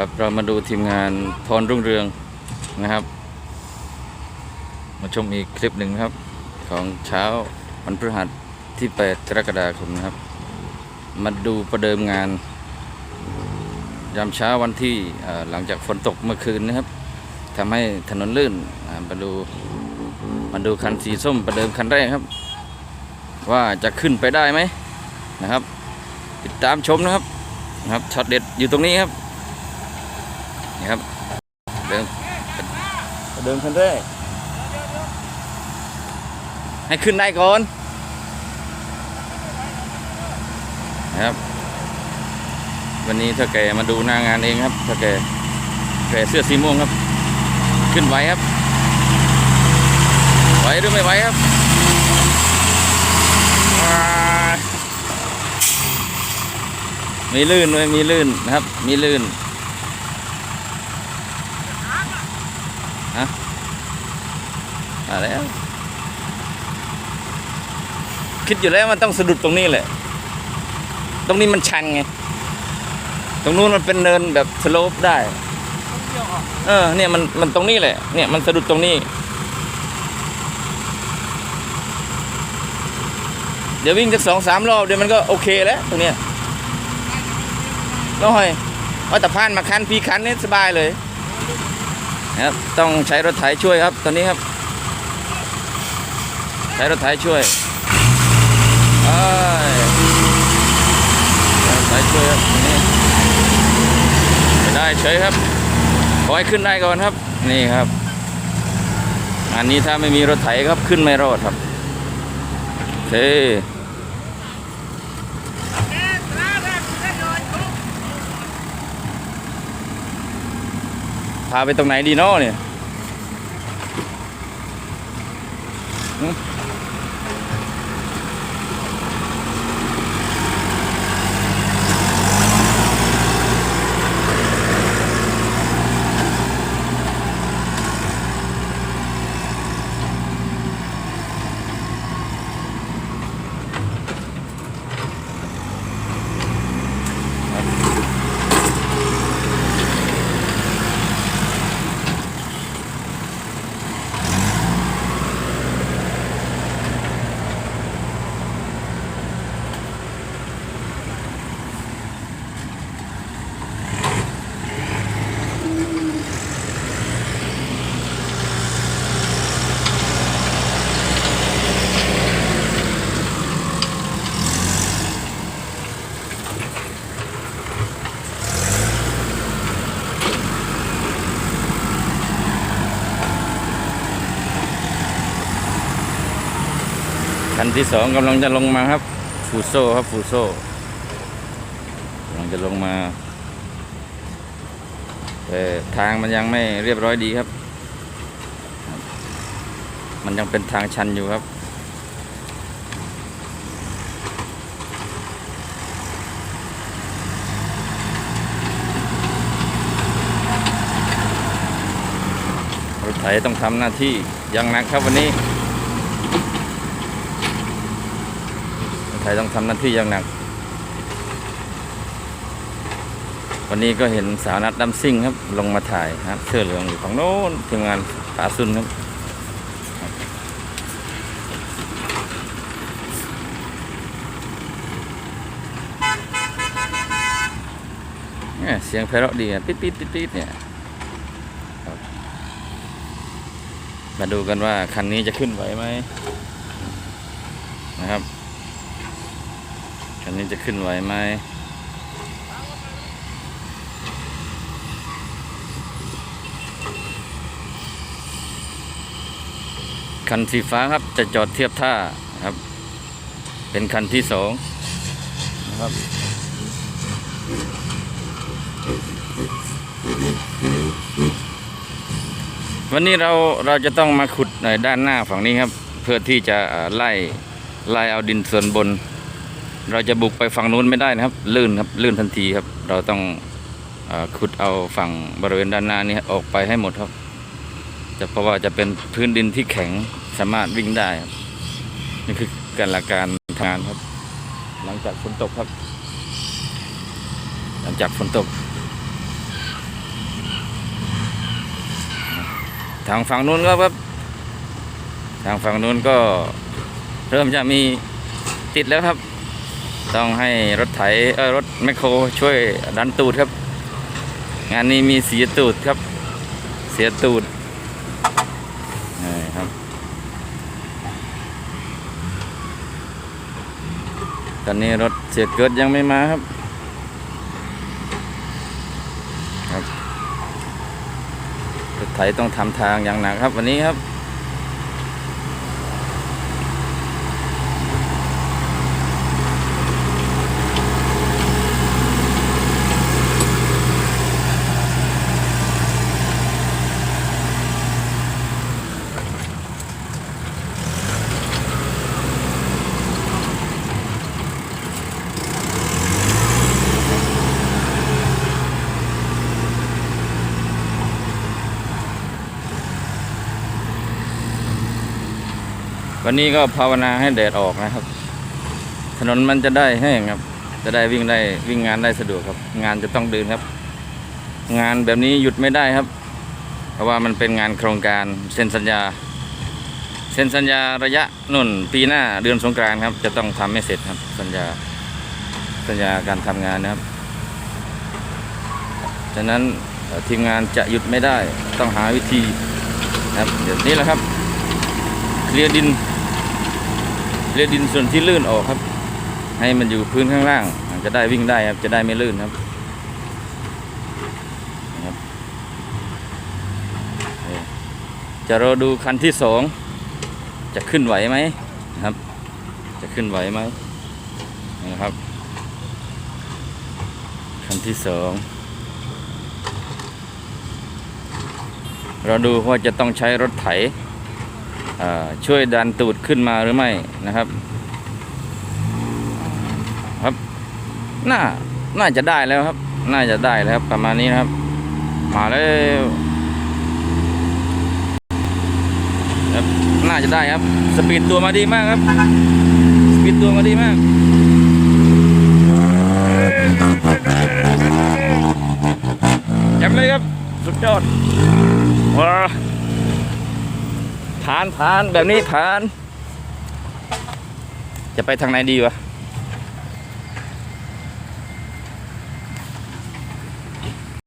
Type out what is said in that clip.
ครับเรามาดูทีมงานพรรุ่งเรืองนะครับ มาชมอีกคลิปหนึ่งครับ ของเช้าวันพฤหัสที่ 8 กรกฎาคมนะครับ มาดูประเดิมงาน ยามเช้าวันที่หลังจากฝนตกเมื่อคืนนะครับทำให้ถนนลื่นมาดูมาดูคันสีส้มประเดิมคันแรกครับ ว่าจะขึ้นไปได้ไหมนะครับ ติดตามชมนะครับนะครับช็อตเด็ดอยู่ตรงนี้ครับ นี่ครับ เดิมประเดิมคันแรกให้ขึ้นได้ก่อนนะครับ วันนี้เท่าแกมาดูหน้างานเองครับเท่าแกแกเสื้อสีม่วงครับ ขึ้นไหวครับ ไหวหรือไม่ไหวครับว้ายมีลื่นด้วยมีลื่นนะครับ มีลื่น ฮะมาแล้ว คิดอยู่แล้วมันต้องสะดุดตรงนี้แหละ ตรงนี้มันชันไง ตรงนู้นมันเป็นเนินแบบสโลปได้ เออ เนี่ยมันมันตรงนี้แหละ เนี่ยมันสะดุดตรงนี้ เดี๋ยววิ่งสักสองสามรอบเดี๋ยวมันก็โอเคแล้ว ตรงเนี้ยน้อยเอาแต่พานมาคันพี่คันนี่สบายเลย นะครับต้องใช้รถไถช่วยครับตอนนี้ครับ ใช้รถไถช่วยใช้รถไถช่วยครับนี้ไม่ได้เฉยครับขอให้ขึ้นได้ก่อนครับนี่ครับ อันนี้ถ้าไม่มีรถไถครับขึ้นไม่รอดครับโอเค พาไปตรงไหนดีเนาะเนี่ย คันที่สองกำลังจะลงมาครับ ฟูโซครับฟูโซกำลังจะลงมาแต่ทางมันยังไม่เรียบร้อยดีครับ มันยังเป็นทางชันอยู่ครับรถไถต้องทำหน้าที่อยังหนักครับวันนี้ รถไถต้องทำหน้าที่อย่างหนัก วันนี้ก็เห็นสาวนัดดัมซิ่งครับ ลงมาถ่ายนะครับเสื้อเหลืองอยู่ฝั่งโน้นทีมงานปาซุนครับเนี่ยเสียงไพเราะดีอะปิดปิดปิดปิดเนี่ยมาดูกันว่าคันนี้จะขึ้นไหวไหมนะครับ นนี้จะขึ้นไหวไหมคันสีฟ้าครับจะจอดเทียบท่าครับ เป็นคันที่สองนะครับวันนี้เราเราจะต้องมาขุดในด้านหน้าฝั่งนี้ครับ เพื่อที่จะไล่ไล่เอาดินส่วนบน เราจะบุกไปฝั่งนู้นไม่ได้นะครับ ลื่นครับลื่นทันทีครับ เราต้องอขุดเอาฝั่งบริเวณด้านหน้านี้ออกไปให้หมดครับ จะเพราะว่าจะเป็นพื้นดินที่แข็งสามารถวิ่งได้ครับนี่คือการละการทางานครับ หลังจากฝนตกครับ หลังจากฝนตก ทางฝั่งนู้นก็ครับ ทางฝั่งนู้นก็เริ่มจะมีติดแล้วครับ ต้องให้รถไถเออรถแมคโครช่วยดันตูดครับ งานนี้มีเสียตูดครับ เสียตูดนี่ครับตอนนี้รถเสียเกิดยังไม่มาครับครับรถไถต้องทำทางอย่างหนักครับวันนี้ครับ วันนี้ก็ภาวนาให้แดดออกนะครับ ถนนมันจะได้แห้งครับ จะได้วิ่งได้วิ่งงานได้สะดวกครับ งานจะต้องเดินครับ งานแบบนี้หยุดไม่ได้ครับ เพราะว่ามันเป็นงานโครงการเซ็นสัญญาเซ็นสัญญาระยะนุ่นปีหน้าเดือนสงกรานต์ครับ จะต้องทำให้เสร็จครับ สัญญาสัญญาการทำงานนะครับฉะนั้นทีมงานจะหยุดไม่ได้ต้องหาวิธีครับเดี๋ยวนี้แหละครับเคลียร์ดิน เลียดินส่วนที่ลื่นออกครับ ให้มันอยู่พื้นข้างล่างจะได้วิ่งได้ครับจะได้ไม่ลื่นครับนะครับจะรอดูคันที่สองจะขึ้นไหวไหมนะครับ จะขึ้นไหวไหมนะครับ คันที่สองเราดูว่าจะต้องใช้รถไถ ช่วยดันตูดขึ้นมาหรือไม่นะครับ ครับน่าน่าจะได้แล้วครับ น่าจะได้แล้วครับประมาณนี้นะครับ มาแล้วครับน่าจะได้ครับ สปีดตัวมาดีมากครับ สปีดตัวมาดีมากแจ่มเลยครับ สุดยอดว้า ผ่านผ่านแบบนี้ผ่าน จะไปทางไหนดีวะ